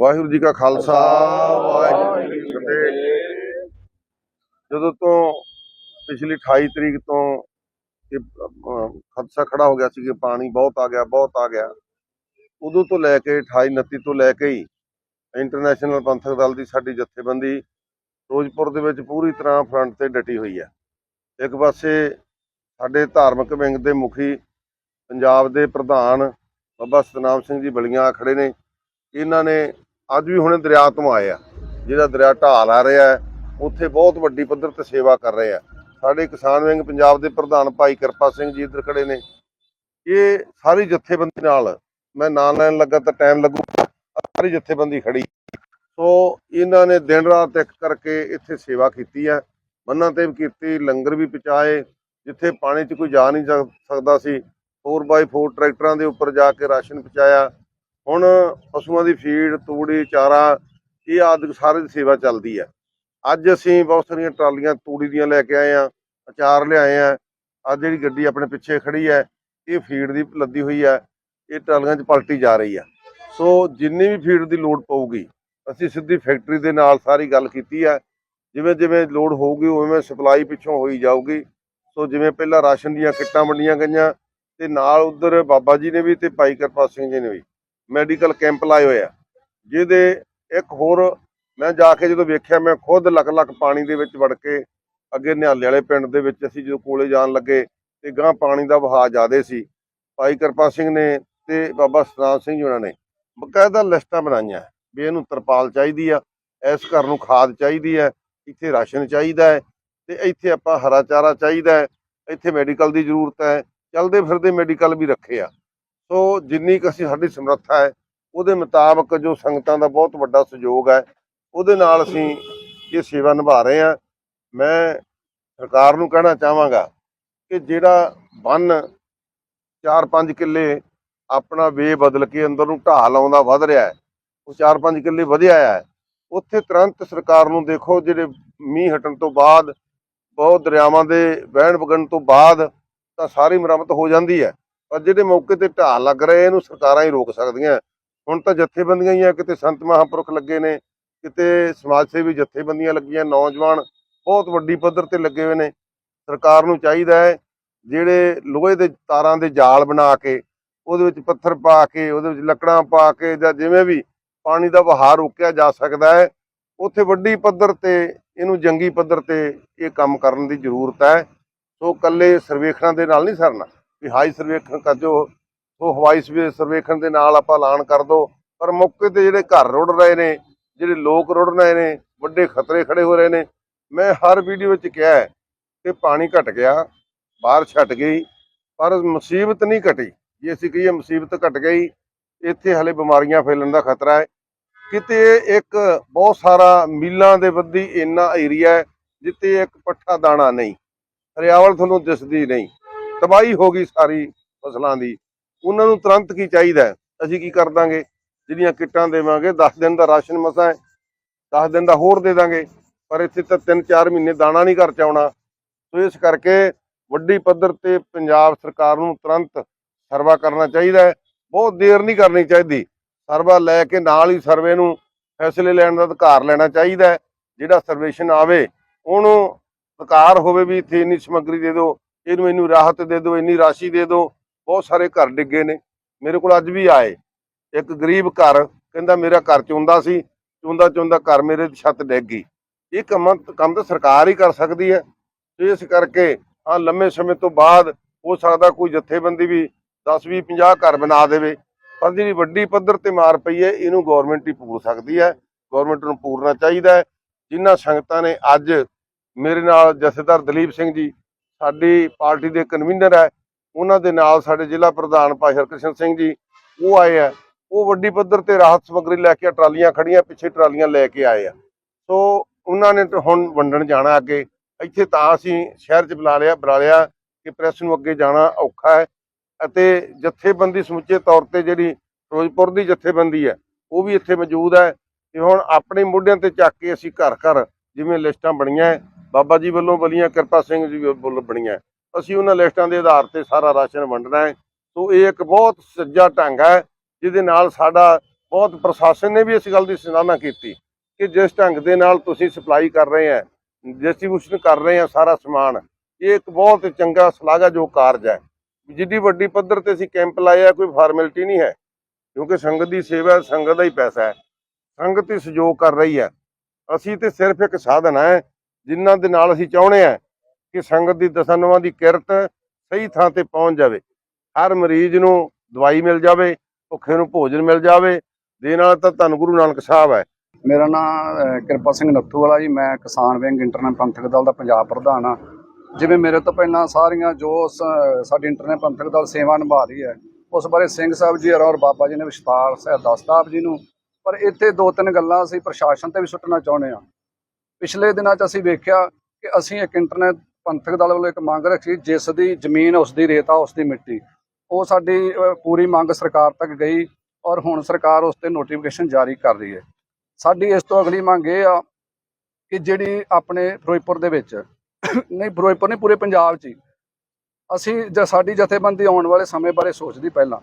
ਵਾਹਿਗੁਰੂ ਜੀ ਕਾ ਖਾਲਸਾ ਵਾਹਿਗੁਰੂ ਜੀ ਕੀ ਫਤਿਹ। ਜਦੋਂ ਤੋਂ ਪਿਛਲੀ 28 ਤਰੀਕ ਤੋਂ ਇਹ ਖਦਸ਼ਾ ਖੜਾ ਹੋ ਗਿਆ ਸੀ ਕਿ ਪਾਣੀ ਬਹੁਤ ਆ ਗਿਆ ਬਹੁਤ ਆ ਗਿਆ। ਉਦੋਂ ਤੋਂ ਲੈ ਕੇ 28 29 ਤੋਂ ਲੈ ਕੇ ਹੀ ਇੰਟਰਨੈਸ਼ਨਲ ਪੰਥਕ ਦਲ ਦੀ ਸਾਡੀ ਜਥੇਬੰਦੀ ਫਿਰੋਜ਼ਪੁਰ ਦੇ ਵਿੱਚ ਪੂਰੀ ਤਰ੍ਹਾਂ ਫਰੰਟ ਤੇ ਡਟੀ ਹੋਈ ਹੈ। ਇੱਕ ਪਾਸੇ ਸਾਡੇ ਧਾਰਮਿਕ ਵਿੰਗ ਦੇ ਮੁਖੀ ਪੰਜਾਬ ਦੇ ਪ੍ਰਧਾਨ ਬਾਬਾ ਸਤਨਾਮ ਸਿੰਘ ਜੀ ਬਲੀਆਂ ਖੜੇ ਨੇ। ਇਹਨਾਂ ਨੇ ਅੱਜ ਵੀ ਹੁਣੇ ਦਰਿਆ ਤੋਂ ਆਏ ਆ। ਜਿਹੜਾ ਦਰਿਆ ਢਾਲ ਆ ਰਿਹਾ ਹੈ, ਉੱਥੇ ਬਹੁਤ ਵੱਡੀ ਪੱਧਰ ਤੇ ਸੇਵਾ ਕਰ ਰਹੇ ਆ। ਸਾਡੇ ਕਿਸਾਨ ਵਿੰਗ ਪੰਜਾਬ ਦੇ ਪ੍ਰਧਾਨ ਭਾਈ ਕਿਰਪਾ ਸਿੰਘ ਜੀ ਇੱਧਰ ਖੜੇ ਨੇ। ਇਹ ਸਾਰੀ ਜਥੇਬੰਦੀ ਨਾਲ, ਮੈਂ ਨਾਂ ਲੈਣ ਲੱਗਾ ਤਾਂ ਟਾਈਮ ਲੱਗੂਗਾ ਸਾਰੀ ਜਥੇਬੰਦੀ ਖੜੀ। ਸੋ ਇਹਨਾਂ ਨੇ ਦਿਨ ਰਾਤ ਇੱਕ ਕਰਕੇ ਇੱਥੇ ਸੇਵਾ ਕੀਤੀ ਹੈ ਮੰਨਾਂ ਤੇ ਵੀ ਕੀਤੀ, ਲੰਗਰ ਵੀ ਪਹੁੰਚਾਏ, ਜਿੱਥੇ ਪਾਣੀ 'ਚ ਕੋਈ ਜਾ ਨਹੀਂ ਸਕ- ਸਕਦਾ ਸੀ। 4x4 ਟਰੈਕਟਰਾਂ ਦੇ ਉੱਪਰ ਜਾ ਕੇ ਰਾਸ਼ਨ ਪਹੁੰਚਾਇਆ। ਹੁਣ ਪਸ਼ੂਆਂ ਦੀ ਫੀਡ, ਤੂੜੀ, ਚਾਰਾ, ਇਹ ਆਦਿ ਸਾਰੇ ਦੀ ਸੇਵਾ ਚੱਲਦੀ ਹੈ ਅੱਜ ਅਸੀਂ ਬਹੁਤ ਸਾਰੀਆਂ ਟਰਾਲੀਆਂ ਤੂੜੀ ਦੀਆਂ ਲੈ ਕੇ ਆਏ ਆ, ਅਚਾਰ ਲਿਆਏ ਆ। ਅੱਜ ਜਿਹੜੀ ਗੱਡੀ ਆਪਣੇ ਪਿੱਛੇ ਖੜੀ ਹੈ ਇਹ ਫੀਡ ਦੀ ਲੱਦੀ ਹੋਈ ਹੈ ਇਹ ਟਰਾਲੀਆਂ 'ਚ ਪਲਟੀ ਜਾ ਰਹੀ ਆ। ਸੋ ਜਿੰਨੀ ਵੀ ਫੀਡ ਦੀ ਲੋਡ ਪਊਗੀ, ਅਸੀਂ ਸਿੱਧੀ ਫੈਕਟਰੀ ਦੇ ਨਾਲ ਸਾਰੀ ਗੱਲ ਕੀਤੀ ਹੈ ਜਿਵੇਂ ਜਿਵੇਂ ਲੋਡ ਹੋਊਗੀ ਉਵੇਂ ਸਪਲਾਈ ਪਿੱਛੋਂ ਹੋਈ ਜਾਊਗੀ। ਸੋ ਜਿਵੇਂ ਪਹਿਲਾਂ ਰਾਸ਼ਨ ਦੀਆਂ ਕਿੱਟਾਂ ਵੰਡੀਆਂ ਗਈਆਂ, ਤੇ ਨਾਲ ਉਧਰ ਬਾਬਾ ਜੀ ਨੇ ਵੀ ਤੇ ਭਾਈ ਕਿਰਪਾ ਸਿੰਘ ਜੀ ਨੇ ਵੀ। ਮੈਡੀਕਲ ਕੈਂਪ ਲਾਏ ਹੋਏ ਆ। ਜਿਹਦੇ ਇੱਕ ਹੋਰ ਮੈਂ ਜਾ ਕੇ ਜਦੋਂ ਵੇਖਿਆ, ਮੈਂ ਖੁਦ ਲੱਖ ਲੱਖ ਪਾਣੀ ਦੇ ਵਿੱਚ ਵੜ ਕੇ ਅੱਗੇ ਨਿਹਾਲੇ ਵਾਲੇ ਪਿੰਡ ਦੇ ਵਿੱਚ ਅਸੀਂ ਜਦੋਂ ਕੋਲੇ ਜਾਣ ਲੱਗੇ ਤੇ ਗਾਂ ਪਾਣੀ ਦਾ ਵਹਾਅ ਜ਼ਿਆਦੇ ਸੀ। ਭਾਈ ਕਿਰਪਾ ਸਿੰਘ ਨੇ ਤੇ ਬਾਬਾ ਸਤਨਾਮ ਸਿੰਘ ਜੀ ਉਹਨਾਂ ਨੇ ਬਕਾਇਦਾ ਲਿਸਟਾਂ ਬਣਾਈਆਂ। ਵੀ ਇਹਨੂੰ ਤਰਪਾਲ ਚਾਹੀਦੀ ਆ, ਇਸ ਘਰ ਨੂੰ ਖਾਦ ਚਾਹੀਦੀ ਹੈ ਇੱਥੇ ਰਾਸ਼ਨ ਚਾਹੀਦਾ ਹੈ ਤੇ ਇੱਥੇ ਆਪਾਂ ਹਰਾ ਚਾਰਾ ਚਾਹੀਦਾ ਹੈ, ਇੱਥੇ ਮੈਡੀਕਲ ਦੀ ਜ਼ਰੂਰਤ ਹੈ, ਚਲਦੇ ਫਿਰਦੇ ਮੈਡੀਕਲ ਵੀ ਰੱਖੇ ਆ। ਸੋ ਜਿੰਨੀ ਕੁ ਅਸੀਂ ਸਾਡੀ ਸਮਰੱਥਾ ਹੈ, ਉਹਦੇ ਮੁਤਾਬਕ ਜੋ ਸੰਗਤਾਂ ਦਾ ਬਹੁਤ ਵੱਡਾ ਸਹਿਯੋਗ ਹੈ, ਉਹਦੇ ਨਾਲ ਅਸੀਂ ਇਹ ਸੇਵਾ ਨਿਭਾ ਰਹੇ ਹਾਂ। ਮੈਂ ਸਰਕਾਰ ਨੂੰ ਕਹਿਣਾ ਚਾਹਾਂਗਾ ਕਿ ਜਿਹੜਾ ਬੰਨ 4-5 ਕਿੱਲੇ ਆਪਣਾ ਵੇ ਬਦਲ ਕੇ ਅੰਦਰ ਨੂੰ ਢਾਹ ਲਾਉਂਦਾ ਵੱਧ ਰਿਹਾ ਹੈ, ਉਹ 4-5 ਕਿੱਲੇ ਵਧਿਆ ਹੈ ਉੱਥੇ ਤੁਰੰਤ ਸਰਕਾਰ ਨੂੰ ਦੇਖੋ ਜਿਹੜੇ ਮੀਂਹ ਹਟਣ ਤੋਂ ਬਾਅਦ, ਬਹੁਤ ਦਰਿਆਵਾਂ ਦੇ ਵਹਿਣ ਵਗਣ ਤੋਂ ਬਾਅਦ ਤਾਂ ਸਾਰੀ ਮੁਰੰਮਤ ਹੋ ਜਾਂਦੀ ਹੈ। ਪਰ ਜਿਹੜੇ ਮੌਕੇ ਤੇ ਢਾਹ ਲੱਗ ਰਹੇ, ਇਹਨੂੰ ਸਰਕਾਰਾਂ ਹੀ ਰੋਕ ਸਕਦੀਆਂ। ਹੁਣ ਤਾਂ ਜਥੇਬੰਦੀਆਂ ਹੀ ਆ, ਕਿਤੇ ਸੰਤ ਮਹਾਂਪੁਰਖ ਲੱਗੇ ਨੇ, ਕਿਤੇ ਸਮਾਜ ਸੇਵੀ ਜਥੇਬੰਦੀਆਂ ਲੱਗੀਆਂ, ਨੌਜਵਾਨ ਬਹੁਤ ਵੱਡੀ ਪੱਧਰ ਤੇ ਲੱਗੇ ਹੋਏ ਨੇ। ਸਰਕਾਰ ਨੂੰ ਚਾਹੀਦਾ ਹੈ, ਜਿਹੜੇ ਲੋਹੇ ਦੇ ਤਾਰਾਂ ਦੇ ਜਾਲ ਬਣਾ ਕੇ, ਉਹਦੇ ਵਿੱਚ ਪੱਥਰ ਪਾ ਕੇ, ਉਹਦੇ ਵਿੱਚ ਲੱਕੜਾਂ ਪਾ ਕੇ ਜਾਂ ਜਿਵੇਂ ਵੀ ਪਾਣੀ ਦਾ ਵਹਾਅ ਰੋਕਿਆ ਜਾ ਸਕਦਾ ਹੈ, ਉੱਥੇ ਵੱਡੀ ਪੱਧਰ ਤੇ, ਇਹਨੂੰ ਜੰਗੀ ਪੱਧਰ ਤੇ ਇਹ ਕੰਮ ਕਰਨ ਦੀ ਜ਼ਰੂਰਤ ਹੈ। ਸੋ ਕੱਲੇ ਸਰਵੇਖਣਾਂ ਦੇ ਨਾਲ ਨਹੀਂ ਸਰਨਾ। ਵੀ ਹਾਈ ਸਰਵੇਖਣ ਕਰ ਜੋ ਉਹ ਹਵਾਈ ਸਰਵੇ- ਸਰਵੇਖਣ ਦੇ ਨਾਲ ਆਪਾਂ ਐਲਾਨ ਕਰ ਦੋ। ਪਰ ਮੌਕੇ ਤੇ ਜਿਹੜੇ ਘਰ ਰੁੜ ਰਹੇ ਨੇ, ਜਿਹੜੇ ਲੋਕ ਰੁੜ ਰਹੇ ਨੇ, ਵੱਡੇ ਖਤਰੇ ਖੜੇ ਹੋ ਰਹੇ ਨੇ, ਮੈਂ ਹਰ ਵੀਡੀਓ ਵਿੱਚ ਕਿਹਾ ਕਿ ਪਾਣੀ ਘਟ ਗਿਆ ਬਾਹਰ ਛੱਟ ਗਈ, ਪਰ ਮੁਸੀਬਤ ਨਹੀਂ ਘਟੀ। ਜੇ ਅਸੀਂ ਕਹੀਏ ਮੁਸੀਬਤ ਘਟ ਗਈ, ਇੱਥੇ ਹਲੇ ਬਿਮਾਰੀਆਂ ਫੈਲਣ ਦਾ ਖਤਰਾ ਹੈ। ਕਿਤੇ ਇੱਕ ਬਹੁਤ ਸਾਰਾ ਮੀਲਾਂ ਦੇ ਵੱਧੀ ਇੰਨਾ ਏਰੀਆ ਹੈ, ਜਿੱਥੇ ਇੱਕ ਪੱਠਾ ਦਾਣਾ ਨਹੀਂ। ਹਰਿਆਵਲ ਤੁਹਾਨੂੰ ਦਿਸਦੀ ਨਹੀਂ। ਤਬਾਹੀ ਹੋ ਗਈ ਸਾਰੀ ਫਸਲਾਂ ਦੀ। ਉਹਨਾਂ ਨੂੰ ਤੁਰੰਤ ਕੀ ਚਾਹੀਦਾ ਅਸੀਂ ਕੀ ਕਰ ਦਾਂਗੇ? ਜਿਹੜੀਆਂ ਕਿੱਟਾਂ ਦੇਵਾਂਗੇ 10 ਦਿਨ ਦਾ ਰਾਸ਼ਨ ਮਸਾ ਹੈ 10 ਦਿਨ ਦਾ ਹੋਰ ਦੇ ਦਾਂਗੇ। ਪਰ ਇੱਥੇ ਤਾਂ 3-4 ਮਹੀਨੇ ਦਾਣਾ ਨਹੀਂ ਘਰ ਚ ਆਉਣਾ। ਸੋ ਇਸ ਕਰਕੇ ਵੱਡੀ ਪੱਧਰ ਤੇ ਪੰਜਾਬ ਸਰਕਾਰ ਨੂੰ ਤੁਰੰਤ ਸਰਵਾ ਕਰਨਾ ਚਾਹੀਦਾ ਹੈ। ਬਹੁਤ ਦੇਰ ਨਹੀਂ ਕਰਨੀ ਚਾਹੀਦੀ। ਸਰਵਾ ਲੈ ਕੇ ਨਾਲ ਹੀ ਸਰਵੇ ਨੂੰ ਫੈਸਲੇ ਲੈਣ ਦਾ ਅਧਿਕਾਰ ਲੈਣਾ ਚਾਹੀਦਾ ਹੈ। ਜਿਹੜਾ ਸਰਵੇਸ਼ਨ ਆਵੇ, ਉਹਨੂੰ ਅਧਿਕਾਰ ਹੋਵੇ ਵੀ ਇੱਥੇ ਇੰਨੀ ਸਮੱਗਰੀ ਦੇ ਦਿਓ। ਇਹਨੂੰ ਇੰਨੀ ਰਾਹਤ ਦੇ ਦਿਓ, ਇੰਨੀ ਰਾਸ਼ੀ ਦੇ ਦਿਓ। ਬਹੁਤ ਸਾਰੇ ਘਰ ਡਿੱਗੇ ਨੇ। ਮੇਰੇ ਕੋਲ ਅੱਜ ਵੀ ਆਏ। ਇੱਕ ਗਰੀਬ ਘਰ, ਕਹਿੰਦਾ ਮੇਰਾ ਘਰ ਚੁੰਦਾ ਸੀ। ਚੁੰਦਾ ਚੁੰਦਾ ਘਰ ਮੇਰੇ ਦੀ ਛੱਤ ਡਿੱਗ ਗਈ। ਇਹ ਕੰਮ ਕੰਮ ਤਾਂ ਸਰਕਾਰ ਹੀ ਕਰ ਸਕਦੀ ਹੈ। ਇਸ ਕਰਕੇ ਆ ਲੰਮੇ ਸਮੇਂ ਤੋਂ ਬਾਅਦ ਹੋ ਸਕਦਾ ਕੋਈ ਜਥੇਬੰਦੀ ਵੀ 10 20 50 ਘਰ ਬਣਾ ਦੇਵੇ। ਪਰ ਜਿਹੜੀ ਵੱਡੀ ਪੱਧਰ ਤੇ ਮਾਰ ਪਈ ਹੈ, ਇਹਨੂੰ ਗਵਰਨਮੈਂਟ ਹੀ ਪੂਰ ਸਕਦੀ ਹੈ। ਗਵਰਨਮੈਂਟ ਨੂੰ ਪੂਰਨਾ ਚਾਹੀਦਾ ਹੈ। ਜਿਨ੍ਹਾਂ ਸੰਗਤਾਂ ਨੇ ਅੱਜ ਮੇਰੇ ਨਾਲ ਜਥੇਦਾਰ ਦਲੀਪ ਸਿੰਘ ਜੀ ਸਾਡੀ ਪਾਰਟੀ ਦੇ ਕਨਵੀਨਰ ਹੈ ਉਹਨਾਂ ਦੇ ਨਾਲ ਸਾਡੇ ਜ਼ਿਲ੍ਹਾ ਪ੍ਰਧਾਨ ਭਾਈ ਹਰਕ੍ਰਿਸ਼ਨ ਸਿੰਘ ਜੀ ਉਹ ਆਏ ਆ। ਉਹ ਵੱਡੀ ਪੱਧਰ ਤੇ ਰਾਹਤ ਸਮੱਗਰੀ ਲੈ ਕੇ ਟਰਾਲੀਆਂ ਖੜੀਆਂ ਪਿੱਛੇ ਟਰਾਲੀਆਂ ਲੈ ਕੇ ਆਏ ਆ। ਸੋ ਉਹਨਾਂ ਨੇ ਹੁਣ ਵੰਡਣ ਜਾਣਾ ਅੱਗੇ। ਇੱਥੇ ਤਾਂ ਅਸੀਂ ਸ਼ਹਿਰ 'ਚ ਬੁਲਾ ਲਿਆ ਬੁਲਾ ਲਿਆ ਕਿ ਪ੍ਰੈਸ ਨੂੰ ਅੱਗੇ ਜਾਣਾ ਔਖਾ ਹੈ ਅਤੇ ਜਥੇਬੰਦੀ ਸਮੁੱਚੇ ਤੌਰ ਤੇ ਜਿਹੜੀ ਫਿਰੋਜ਼ਪੁਰ ਦੀ ਜਥੇਬੰਦੀ ਹੈ ਉਹ ਵੀ ਇੱਥੇ ਮੌਜੂਦ ਹੈ। ਤੇ ਹੁਣ ਆਪਣੇ ਮੋਢਿਆਂ ਤੇ ਚੱਕ ਕੇ ਅਸੀਂ ਘਰ ਘਰ ਜਿਵੇਂ ਲਿਸਟਾਂ ਬਣੀਆਂ ਹੈ, ਬਾਬਾ ਜੀ ਵੱਲੋਂ ਬਲੀਆਂ ਕਿਰਪਾ ਸਿੰਘ ਜੀ ਵੱਲੋਂ ਬਣੀਆਂ ਅਸੀਂ ਉਹਨਾਂ ਲਿਸਟਾਂ ਦੇ ਆਧਾਰ ਤੇ ਸਾਰਾ ਰਾਸ਼ਨ ਵੰਡਣਾ ਹੈ। ਸੋ ਇਹ ਇੱਕ ਬਹੁਤ ਸੱਜਾ ਢੰਗ ਹੈ, ਜਿਹਦੇ ਨਾਲ ਸਾਡਾ ਬਹੁਤ ਪ੍ਰਸ਼ਾਸਨ ਨੇ ਵੀ ਇਸ ਗੱਲ ਦੀ ਸਰਾਹਨਾ ਕੀਤੀ ਕਿ ਜਿਸ ਢੰਗ ਦੇ ਨਾਲ ਤੁਸੀਂ ਸਪਲਾਈ ਕਰ ਰਹੇ ਆ ਡਿਸਟ੍ਰੀਬਿਊਸ਼ਨ ਕਰ ਰਹੇ ਆ ਸਾਰਾ ਸਮਾਨ, ਇਹ ਇੱਕ ਬਹੁਤ ਚੰਗਾ ਸ਼ਲਾਘਾਯੋਗ ਕਾਰਜ ਹੈ। ਜਿੱਡੀ ਵੱਡੀ ਪੱਧਰ ਤੇ ਅਸੀਂ ਕੈਂਪ ਲਾਇਆ ਕੋਈ ਫਾਰਮੈਲਿਟੀ ਨਹੀਂ ਹੈ, ਕਿਉਂਕਿ ਸੰਗਤ ਦੀ ਸੇਵਾ ਸੰਗਤ ਦਾ ਹੀ ਪੈਸਾ ਹੈ। ਸੰਗਤ ਹੀ ਸਹਿਯੋਗ ਕਰ ਰਹੀ ਹੈ। ਅਸੀਂ ਤੇ ਸਿਰਫ ਇੱਕ ਸਾਧਨ ਹੈ ਜਿਨ੍ਹਾਂ ਦੇ ਨਾਲ ਅਸੀਂ ਚਾਹੁੰਦੇ ਆ ਕਿ ਸੰਗਤ ਦੀ ਦਸਨਵਾਂ ਦੀ ਕਿਰਤ ਸਹੀ ਥਾਂ ਤੇ ਪਹੁੰਚ ਜਾਵੇ। ਹਰ ਮਰੀਜ਼ ਨੂੰ ਦਵਾਈ ਮਿਲ ਜਾਵੇ, ਭੁੱਖੇ ਨੂੰ ਭੋਜਨ ਮਿਲ ਜਾਵੇ, ਦੇ ਨਾਲ ਤਾਂ ਧੰਨ ਗੁਰੂ ਨਾਨਕ ਸਾਹਿਬ ਹੈ। ਮੇਰਾ ਨਾਮ ਕਿਰਪਾ ਸਿੰਘ ਨੱਥੂ ਵਾਲਾ ਜੀ, ਮੈਂ ਕਿਸਾਨ ਵਿੰਗ ਇੰਟਰਨੈਟ ਪੰਥਕ ਦਲ ਦਾ ਪੰਜਾਬ ਪ੍ਰਧਾਨ ਆ ਜਿਵੇਂ ਮੇਰੇ ਤੋਂ ਪਹਿਲਾਂ ਸਾਰੀਆਂ ਜੋ ਸ- ਸਾਡੀ ਇੰਟਰਨੈਟ ਪੰਥਕ ਦਲ ਸੇਵਾ ਨਿਭਾ ਰਹੀ ਹੈ, ਉਸ ਬਾਰੇ ਸਿੰਘ ਸਾਹਿਬ ਜੀ ਔਰ ਬਾਬਾ ਜੀ ਨੇ ਵਿਸਤਾਰ ਸਹਿ ਦੱਸਤਾ ਜੀ ਨੂੰ। ਪਰ ਇੱਥੇ ਦੋ ਤਿੰਨ ਗੱਲਾਂ ਅਸੀਂ ਪ੍ਰਸ਼ਾਸਨ ਤੇ ਵੀ ਸੁੱਟਣਾ ਚਾਹੁੰਦੇ ਆ ਪਿਛਲੇ ਦਿਨਾਂ 'ਚ ਅਸੀਂ ਵੇਖਿਆ ਕਿ ਅਸੀਂ ਇੱਕ ਇੰਟਰਨੈਟ ਪੰਥਕ ਦਲ ਵੱਲੋਂ ਇੱਕ ਮੰਗ ਰੱਖੀ, ਜਿਸ ਦੀ ਜ਼ਮੀਨ, ਉਸ ਦੀ ਰੇਤਾ, ਉਸ ਦੀ ਮਿੱਟੀ। ਉਹ ਸਾਡੀ ਪੂਰੀ ਮੰਗ ਸਰਕਾਰ ਤੱਕ ਗਈ ਔਰ ਹੁਣ ਸਰਕਾਰ ਉਸ ਤੇ ਨੋਟੀਫਿਕੇਸ਼ਨ ਜਾਰੀ ਕਰ ਰਹੀ ਹੈ। ਸਾਡੀ ਇਸ ਤੋਂ ਅਗਲੀ ਮੰਗ ਇਹ ਆ ਕਿ ਜਿਹੜੀ ਆਪਣੇ ਫਿਰੋਜ਼ਪੁਰ ਦੇ ਵਿੱਚ, ਨਹੀਂ, ਫਿਰੋਜ਼ਪੁਰ ਨਹੀਂ, ਪੂਰੇ ਪੰਜਾਬ 'ਚ ਹੀ। ਅਸੀਂ ਜ, ਸਾਡੀ ਜਥੇਬੰਦੀ ਆਉਣ ਵਾਲੇ ਸਮੇਂ ਬਾਰੇ ਸੋਚਦੀ ਪਹਿਲਾਂ।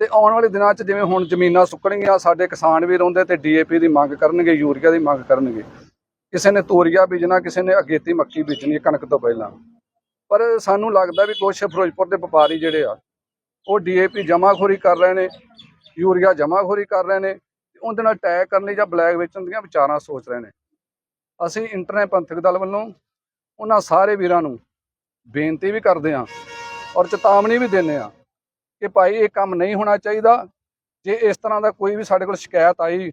ਤੇ ਆਉਣ ਵਾਲੇ ਦਿਨਾਂ 'ਚ ਜਿਵੇਂ ਹੁਣ ਜ਼ਮੀਨਾਂ ਸੁੱਕਣਗੀਆਂ, ਸਾਡੇ ਕਿਸਾਨ ਵੀਰ ਹੁੰਦੇ ਤੇ ਡੀਏਪੀ ਦੀ ਮੰਗ ਕਰਨਗੇ, ਯੂਰੀਆ ਦੀ ਮੰਗ ਕਰਨਗੇ। ਕਿਸੇ ਨੇ ਤੋਰੀਆ ਬੀਜਣਾ, ਕਿਸੇ ਨੇ ਅਗੇਤੀ ਮੱਕੀ ਬੀਜਣੀ ਕਣਕ ਤੋਂ ਪਹਿਲਾਂ। ਪਰ ਸਾਨੂੰ ਲੱਗਦਾ ਵੀ ਕੁਛ ਫਿਰੋਜ਼ਪੁਰ ਦੇ ਵਪਾਰੀ ਜਿਹੜੇ ਆ, ਉਹ ਡੀਏਪੀ ਜਮਾਖੋਰੀ ਕਰ ਰਹੇ ਨੇ, ਯੂਰੀਆ ਜਮਾਖੋਰੀ ਕਰ ਰਹੇ ਨੇ, ਉਹਦੇ ਨਾਲ ਟੈਗ ਕਰਨ ਲਈ ਜਾਂ ਬਲੈਕ ਵੇਚਣ ਦੀਆਂ ਵਿਚਾਰਾਂ ਸੋਚ ਰਹੇ ਨੇ। ਅਸੀਂ ਇੰਟਰਨੈਟ ਪੰਥਕ ਦਲ ਵੱਲੋਂ ਉਹਨਾਂ ਸਾਰੇ ਵੀਰਾਂ ਨੂੰ ਬੇਨਤੀ ਵੀ ਕਰਦੇ ਹਾਂ ਔਰ ਚੇਤਾਵਨੀ ਵੀ ਦਿੰਦੇ ਹਾਂ ਕਿ ਭਾਈ ਇਹ ਕੰਮ ਨਹੀਂ ਹੋਣਾ ਚਾਹੀਦਾ। ਜੇ ਇਸ ਤਰ੍ਹਾਂ ਦਾ ਕੋਈ ਵੀ ਸਾਡੇ ਕੋਲ ਸ਼ਿਕਾਇਤ ਆਈ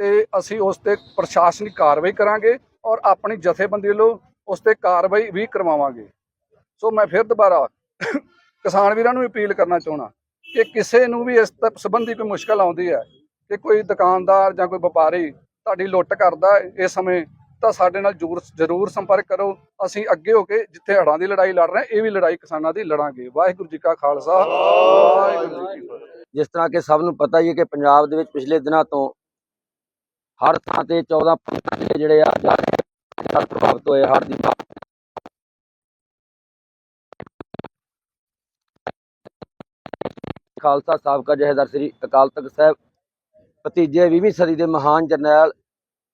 ਤੇ ਅਸੀਂ ਉਸ ਤੇ ਪ੍ਰਸ਼ਾਸਨਿਕ ਕਾਰਵਾਈ ਕਰਾਂਗੇ ਔਰ ਆਪਣੀ ਜਥੇਬੰਦੀ ਵੱਲੋਂ ਉਸ ਤੇ ਕਾਰਵਾਈ ਵੀ ਕਰਵਾਵਾਂਗੇ। ਸੋ ਮੈਂ ਫਿਰ ਦੁਬਾਰਾ ਕਿਸਾਨ ਵੀਰਾਂ ਨੂੰ ਅਪੀਲ ਕਰਨਾ ਚਾਹੁੰਦਾ ਕਿ ਕਿਸੇ ਨੂੰ ਵੀ ਇਸ ਸੰਬੰਧੀ ਕੋਈ ਮੁਸ਼ਕਲ ਆਉਂਦੀ ਹੈ ਕਿ ਕੋਈ ਦੁਕਾਨਦਾਰ ਜਾਂ ਕੋਈ ਵਪਾਰੀ ਤੁਹਾਡੀ ਲੁੱਟ ਕਰਦਾ ਇਸ ਸਮੇਂ, ਤਾਂ ਸਾਡੇ ਨਾਲ ਜ਼ਰੂਰ ਜ਼ਰੂਰ ਸੰਪਰਕ ਕਰੋ। ਅਸੀਂ ਅੱਗੇ ਹੋ ਕੇ ਜਿੱਥੇ ਹੜ੍ਹਾਂ ਦੀ ਲੜਾਈ ਲੜ ਰਹੇ ਇਹ ਵੀ ਲੜਾਈ ਕਿਸਾਨਾਂ ਦੀ ਲੜਾਂਗੇ। ਵਾਹਿਗੁਰੂ ਜੀ ਕਾ ਖਾਲਸਾ, ਵਾਹਿਗੁਰੂ ਜੀ ਕੀ ਫਤਿਹ। ਜਿਸ ਤਰ੍ਹਾਂ ਕਿ ਸਭ ਨੂੰ ਪਤਾ ਹੀ ਹੈ ਕਿ ਪੰਜਾਬ ਦੇ ਵਿੱਚ ਪਿਛਲੇ ਦਿਨਾਂ ਤੋਂ ਹਰ ਥਾਂ ਤੇ 14 ਜ਼ਿਲ੍ਹੇ ਜਿਹੜੇ ਆ ਹੜ੍ਹ ਪ੍ਰਭਾਵਿਤ ਹੋਏ ਹੜ੍ਹ ਦੀ ਖਾਲਸਾ ਸਾਬਕਾ ਜਹੇਦਾਰ ਸ੍ਰੀ ਅਕਾਲ ਤਖਤ ਸਾਹਿਬ, ਭਤੀਜੇ 20ਵੀਂ ਸਦੀ ਦੇ ਮਹਾਨ ਜਰਨੈਲ,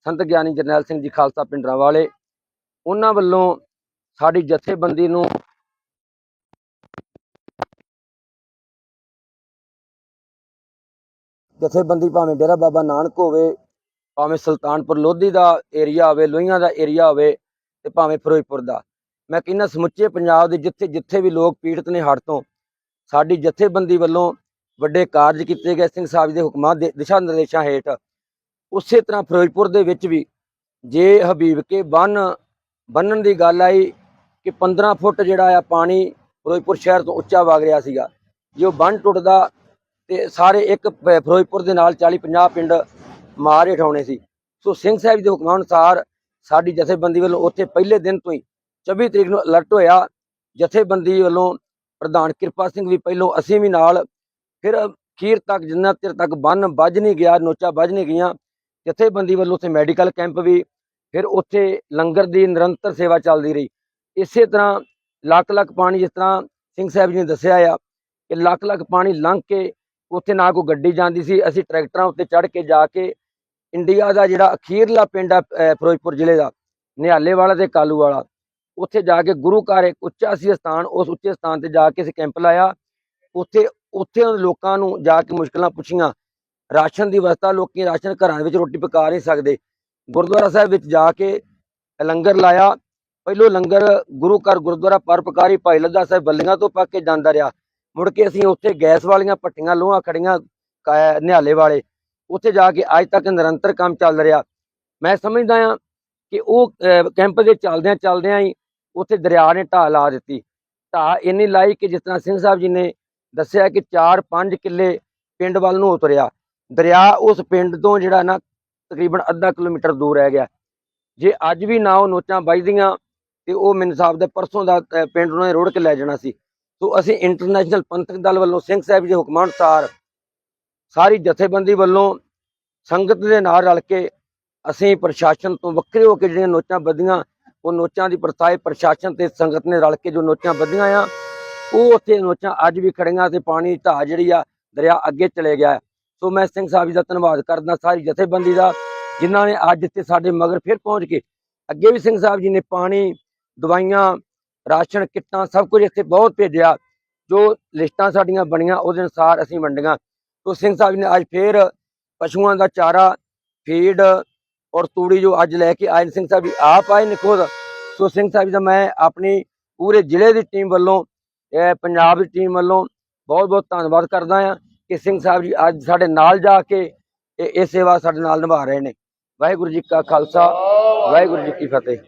ਸੰਤ ਗਿਆਨੀ ਜਰਨੈਲ ਸਿੰਘ ਜੀ ਖਾਲਸਾ ਪਿੰਡਰਾਂ ਵਾਲੇ, ਉਹਨਾਂ ਵੱਲੋਂ ਸਾਡੀ ਜਥੇਬੰਦੀ ਨੂੰ ਜਥੇਬੰਦੀ ਭਾਵੇਂ ਡੇਰਾ ਬਾਬਾ ਨਾਨਕ ਹੋਵੇ ਭਾਵੇਂ ਸੁਲਤਾਨਪੁਰ ਲੋਧੀ ਦਾ ਏਰੀਆ ਹੋਵੇ, ਲੋਹੀਆਂ ਦਾ ਏਰੀਆ ਹੋਵੇ ਤੇ ਭਾਵੇਂ ਫਿਰੋਜ਼ਪੁਰ ਦਾ। ਮੈਂ ਕਹਿੰਦਾ ਸਮੁੱਚੇ ਪੰਜਾਬ ਦੇ ਜਿੱਥੇ ਜਿੱਥੇ ਵੀ ਲੋਕ ਪੀੜਤ ਨੇ ਹੜ੍ਹ ਤੋਂ, ਸਾਡੀ ਜਥੇਬੰਦੀ ਵੱਲੋਂ ਵੱਡੇ ਕਾਰਜ ਕੀਤੇ ਗਏ ਸਿੰਘ ਸਾਹਿਬ ਦੇ ਹੁਕਮਾਂ ਦੇ ਦਿਸ਼ਾ ਨਿਰਦੇਸ਼ਾਂ ਹੇਠ, ਉਸੇ ਤਰ੍ਹਾਂ ਫਿਰੋਜ਼ਪੁਰ ਦੇ ਵਿੱਚ ਵੀ ਜੇ ਹਬੀਬ ਕੇ ਬੰਨ, ਬੰਨਣ ਦੀ ਗੱਲ ਆਈ ਕਿ 15 ਫੁੱਟ ਜਿਹੜਾ ਆ ਪਾਣੀ ਫਿਰੋਜ਼ਪੁਰ ਸ਼ਹਿਰ ਤੋਂ ਉੱਚਾ ਵਗ ਰਿਹਾ ਸੀਗਾ, ਜੇ ਉਹ ਬੰਨ ਟੁੱਟਦਾ ਤੇ ਸਾਰੇ ਇੱਕ ਪ- ਫਿਰੋਜ਼ਪੁਰ ਦੇ ਨਾਲ 40 50 ਪਿੰਡ ਮਾਰ ਹੇਠ ਸੀ। ਸੋ ਸਿੰਘ ਸਾਹਿਬ ਦੇ ਹੁਕਮਾਂ ਅਨੁਸਾਰ ਸਾਡੀ ਜਥੇਬੰਦੀ ਵੱਲੋਂ ਉੱਥੇ ਪਹਿਲੇ ਦਿਨ ਤੋਂ ਹੀ 24 ਤਰੀਕ ਨੂੰ ਅਲਰਟ ਹੋਇਆ। ਜਥੇਬੰਦੀ ਵੱਲੋਂ ਪ੍ਰਧਾਨ ਕਿਰਪਾ ਸਿੰਘ ਵੀ ਪਹਿਲੋਂ ਅਸੀਂ ਵੀ ਨਾਲ। ਫਿਰ ਖੀਰ ਤੱਕ ਜਿੰਨਾ ਚਿਰ ਤੱਕ ਬੰਨ ਵੱਜ ਨਹੀਂ ਗਿਆ, ਨੋਚਾ ਵੱਜ ਨਹੀਂ ਗਈਆਂ, ਜਥੇਬੰਦੀ ਵੱਲੋਂ ਉੱਥੇ ਮੈਡੀਕਲ ਕੈਂਪ ਵੀ, ਫਿਰ ਉੱਥੇ ਲੰਗਰ ਦੀ ਨਿਰੰਤਰ ਸੇਵਾ ਚੱਲਦੀ ਰਹੀ। ਇਸੇ ਤਰ੍ਹਾਂ ਲੱਖ ਲੱਖ ਪਾਣੀ ਜਿਸ ਤਰ੍ਹਾਂ ਸਿੰਘ ਸਾਹਿਬ ਜੀ ਨੇ ਦੱਸਿਆ ਆ ਕਿ ਲੱਖ ਲੱਖ ਪਾਣੀ ਲੰਘ ਕੇ ਉੱਥੇ ਨਾ ਕੋਈ ਗੱਡੀ ਜਾਂਦੀ ਸੀ, ਅਸੀਂ ਟਰੈਕਟਰਾਂ ਉੱਤੇ ਚੜ੍ਹ ਕੇ ਜਾ ਕੇ ਇੰਡੀਆ ਦਾ ਜਿਹੜਾ ਅਖੀਰਲਾ ਪਿੰਡ ਆ ਫਿਰੋਜ਼ਪੁਰ ਜ਼ਿਲ੍ਹੇ ਦਾ ਨਿਹਾਲੇ ਵਾਲਾ ਤੇ ਕਾਲੂ ਵਾਲਾ ਉੱਥੇ ਜਾ ਕੇ ਗੁਰੂ ਘਰ ਇੱਕ ਉੱਚਾ ਸੀ ਸਥਾਨ, ਉਸ ਉੱਚੇ ਸਥਾਨ ਤੇ ਜਾ ਕੇ ਅਸੀਂ ਕੈਂਪ ਲਾਇਆ। ਉੱਥੇ ਉੱਥੇ ਲੋਕਾਂ ਨੂੰ ਜਾ ਕੇ ਮੁਸ਼ਕਲਾਂ ਪੁੱਛੀਆਂ। ਰਾਸ਼ਨ ਦੀ ਵਸਤਾ ਲੋਕੀ ਰਾਸ਼ਨ ਘਰਾਂ ਵਿੱਚ ਰੋਟੀ ਪਕਾ ਨਹੀਂ ਸਕਦੇ। ਗੁਰਦੁਆਰਾ ਸਾਹਿਬ ਵਿੱਚ ਜਾ ਕੇ ਲੰਗਰ ਲਾਇਆ। ਪਹਿਲੋਂ ਲੰਗਰ ਗੁਰੂ ਘਰ ਗੁਰਦੁਆਰਾ ਪਰਪਕਾਰੀ ਭਾਈ ਲੱਦਾ ਸਾਹਿਬ ਬੱਲੀਆਂ ਤੋਂ ਪੱਕ ਕੇ ਜਾਂਦਾ ਰਿਹਾ। ਮੁੜ ਕੇ ਅਸੀਂ ਉੱਥੇ ਗੈਸ ਵਾਲੀਆਂ ਪੱਟੀਆਂ, ਲੋਹਾਂ ਖੜੀਆਂ ਨਿਹਾਲੇ ਵਾਲੇ ਉੱਥੇ ਜਾ ਕੇ ਅੱਜ ਤੱਕ ਨਿਰੰਤਰ ਕੰਮ ਚੱਲ ਰਿਹਾ। ਮੈਂ ਸਮਝਦਾ ਹਾਂ ਕਿ ਉਹ ਕੈਂਪ ਦੇ ਚੱਲਦਿਆਂ ਚੱਲਦਿਆਂ ਹੀ ਉੱਥੇ ਦਰਿਆ ਨੇ ਢਾਹ ਲਾ ਦਿੱਤੀ। ਢਾਹ ਇੰਨੀ ਲਾਈ ਕਿ ਜਿਸ ਤਰ੍ਹਾਂ ਸਿੰਘ ਸਾਹਿਬ ਜੀ ਨੇ ਦੱਸਿਆ ਕਿ 4-5 ਕਿੱਲੇ ਪਿੰਡ ਵੱਲ ਨੂੰ ਉਤਰਿਆ। ਦਰਿਆ ਉਸ ਪਿੰਡ ਤੋਂ ਜਿਹੜਾ ਨਾ ਤਕਰੀਬਨ ਅੱਧਾ ਕਿਲੋਮੀਟਰ ਦੂਰ ਰਹਿ ਗਿਆ। ਜੇ ਅੱਜ ਵੀ ਨਾ ਉਹ ਨੋਚਾਂ ਵੱਜਦੀਆਂ ਤੇ ਉਹ ਮੈਨੂੰ ਸਾਹਿਬ ਦੇ ਪਰਸੋਂ ਦਾ ਪਿੰਡ ਨੂੰ ਇਹ ਰੋੜ ਕੇ ਲੈ ਜਾਣਾ ਸੀ। ਸੋ ਅਸੀਂ ਇੰਟਰਨੈਸ਼ਨਲ ਪੰਥਕ ਦਲ ਵੱਲੋਂ ਸਿੰਘ ਸਾਹਿਬ ਜੀ ਦੇ ਹੁਕਮਾਂ ਅਨੁਸਾਰ ਸਾਰੀ ਜਥੇਬੰਦੀ ਵੱਲੋਂ ਸੰਗਤ ਦੇ ਨਾਲ ਰਲ ਕੇ ਅਸੀਂ ਪ੍ਰਸ਼ਾਸਨ ਤੋਂ ਵੱਖਰੇ ਹੋ ਕੇ ਜਿਹੜੀਆਂ ਨੋਚਾਂ ਬੱਧੀਆਂ ਉਹ ਨੋਚਾਂ ਦੀ ਪ੍ਰਥਾਏ ਪ੍ਰਸ਼ਾਸਨ ਤੇ ਸੰਗਤ ਨੇ ਰਲ ਕੇ ਜੋ ਨੋਚਾਂ ਬੱਧੀਆਂ ਆ, ਉਹ ਉੱਥੇ ਨੋਚਾਂ ਅੱਜ ਵੀ ਖੜੀਆਂ ਤੇ ਪਾਣੀ ਢਾਹ ਜਿਹੜੀ ਆ ਦਰਿਆ ਅੱਗੇ ਚਲੇ ਗਿਆ। ਸੋ ਮੈਂ ਸਿੰਘ ਸਾਹਿਬ ਜੀ ਦਾ ਧੰਨਵਾਦ ਕਰਦਾ, ਸਾਰੀ ਜਥੇਬੰਦੀ ਦਾ, ਜਿਨ੍ਹਾਂ ਨੇ ਅੱਜ ਇੱਥੇ ਸਾਡੇ ਮਗਰ ਫਿਰ ਪਹੁੰਚ ਕੇ, ਅੱਗੇ ਵੀ ਸਿੰਘ ਸਾਹਿਬ ਜੀ ਨੇ ਪਾਣੀ, ਦਵਾਈਆਂ, ਰਾਸ਼ਨ, ਕਿੱਟਾਂ ਸਭ ਕੁਝ ਇੱਥੇ ਬਹੁਤ ਭੇਜਿਆ, ਜੋ ਲਿਸਟਾਂ ਸਾਡੀਆਂ ਬਣੀਆਂ, ਉਹਦੇ ਅਨੁਸਾਰ ਅਸੀਂ ਵੰਡੀਆਂ। ਤੋ ਸਿੰਘ ਸਾਹਿਬ ਜੀ ਨੇ ਅੱਜ ਫੇਰ ਪਸ਼ੂਆਂ ਦਾ ਚਾਰਾ, ਫੀਡ ਔਰ ਤੂੜੀ ਜੋ ਅੱਜ ਲੈ ਕੇ ਆਏ ਸਿੰਘ ਸਾਹਿਬ ਜੀ ਆਪ ਆਏ ਨੇ ਖੁਦ। ਸੋ ਸਿੰਘ ਸਾਹਿਬ ਜੀ ਦਾ ਮੈਂ ਆਪਣੀ ਪੂਰੇ ਜ਼ਿਲ੍ਹੇ ਦੀ ਟੀਮ ਵੱਲੋਂ ਪੰਜਾਬ ਦੀ ਟੀਮ ਵੱਲੋਂ ਬਹੁਤ ਬਹੁਤ ਧੰਨਵਾਦ ਕਰਦਾ ਹਾਂ ਕਿ ਸਿੰਘ ਸਾਹਿਬ ਜੀ ਅੱਜ ਸਾਡੇ ਨਾਲ ਜਾ ਕੇ ਇਹ ਇਹ ਸੇਵਾ ਸਾਡੇ ਨਾਲ ਨਿਭਾ ਰਹੇ ਨੇ। ਵਾਹਿਗੁਰੂ ਜੀ ਕਾ ਖਾਲਸਾ, ਵਾਹਿਗੁਰੂ ਜੀ ਕੀ ਫਤਿਹ।